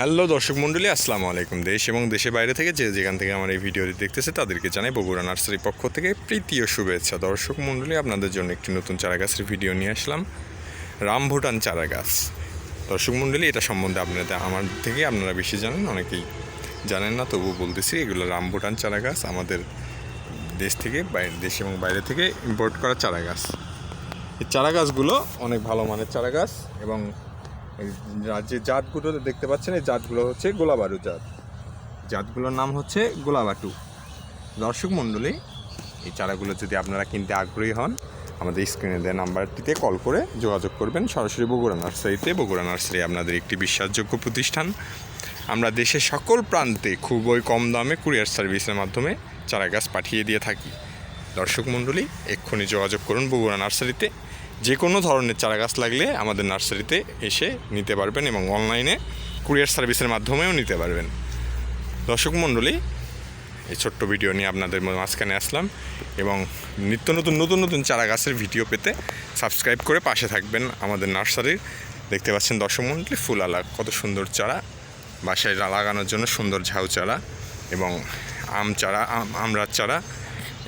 Hello দর্শক মণ্ডলী, আসসালামু আলাইকুম। দেশ এবং দেশের বাইরে থেকে যে যেখান থেকে আমার এই ভিডিওটি দেখতেছে, তাদেরকে জানাই বগুড়া নার্সারির পক্ষ থেকে প্রীতীয় শুভেচ্ছা। দর্শক মণ্ডলী, আপনাদের জন্য একটি নতুন চারা গাছের ভিডিও নিয়ে আসলাম, রামভুটান চারা গাছ দর্শক মণ্ডলী, এটা সম্বন্ধে আপনাদের, আমার থেকে আপনারা বেশি জানেন, অনেকেই জানেন না, তবুও বলতেছি, এগুলো রামভুটান চারা গাছ আমাদের দেশ থেকে বাইরে দেশ এবং বাইরে থেকে ইম্পোর্ট করা চারা গাছ এই চারা গাছগুলো অনেক ভালো মানের চারা গাছ এবং যে জাতগুলো দেখতে পাচ্ছেন, এই জাতগুলো হচ্ছে গোলাবারু জাত। জাতগুলোর নাম হচ্ছে গোলাবাটু। দর্শক মণ্ডলী, এই চারাগুলো যদি আপনারা কিনতে আগ্রহী হন, আমাদের স্ক্রিনে দেওয়া নাম্বারটিতে কল করে যোগাযোগ করবেন। সরাসরি বগুড়া নার্সারিতে, বগুড়া নার্সারি আপনাদের একটি বিশ্বাসযোগ্য প্রতিষ্ঠান। আমরা দেশের সকল প্রান্তে খুবই কম দামে কুরিয়ার সার্ভিসের মাধ্যমে চারা গাছ পাঠিয়ে দিয়ে থাকি। দর্শক মণ্ডলী, এক্ষুনি যোগাযোগ করুন বগুড়া নার্সারিতে। যে কোনো ধরনের চারা গাছ লাগলে আমাদের নার্সারিতে এসে নিতে পারবেন এবং অনলাইনে কুরিয়ার সার্ভিসের মাধ্যমেও নিতে পারবেন। দর্শক মণ্ডলী, এই ছোট্ট ভিডিও নিয়ে আপনাদের মাঝখানে আসলাম এবং নিত্য নতুন নতুন নতুন চারা গাছের ভিডিও পেতে সাবস্ক্রাইব করে পাশে থাকবেন আমাদের নার্সারির। দেখতে পাচ্ছেন দর্শক মণ্ডলী ফুল আলা কত সুন্দর চারা। বাসায় লাগানোর জন্য সুন্দর ঝাউ চারা এবং আম চারা, আম আমড়ার চারা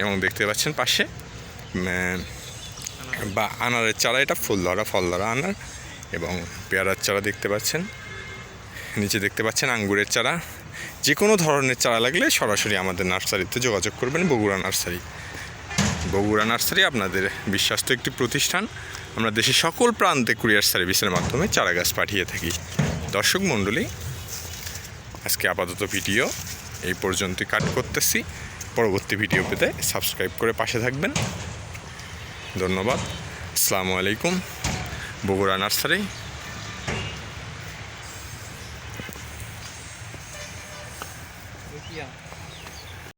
এবং দেখতে পাচ্ছেন পাশে বা আনারের চারা, এটা ফুল ধরা ফল ধরা আনার এবং পেয়ারার চারা দেখতে পাচ্ছেন। নিচে দেখতে পাচ্ছেন আঙ্গুরের চারা। যে কোনো ধরনের চারা লাগলে সরাসরি আমাদের নার্সারিতে যোগাযোগ করবেন, বগুড়া নার্সারি। বগুড়া নার্সারি আপনাদের বিশ্বস্ত একটি প্রতিষ্ঠান। আমরা দেশের সকল প্রান্তে কুরিয়ার সার্ভিসের মাধ্যমে চারা গাছ পাঠিয়ে থাকি। দর্শক মণ্ডলী, আজকে আপাতত ভিডিও এই পর্যন্তই কাট করতেছি। পরবর্তী ভিডিও পেতে সাবস্ক্রাইব করে পাশে থাকবেন। ধন্যবাদ আসসালামু আলাইকুম বগুড়া নার্সারি Lucia.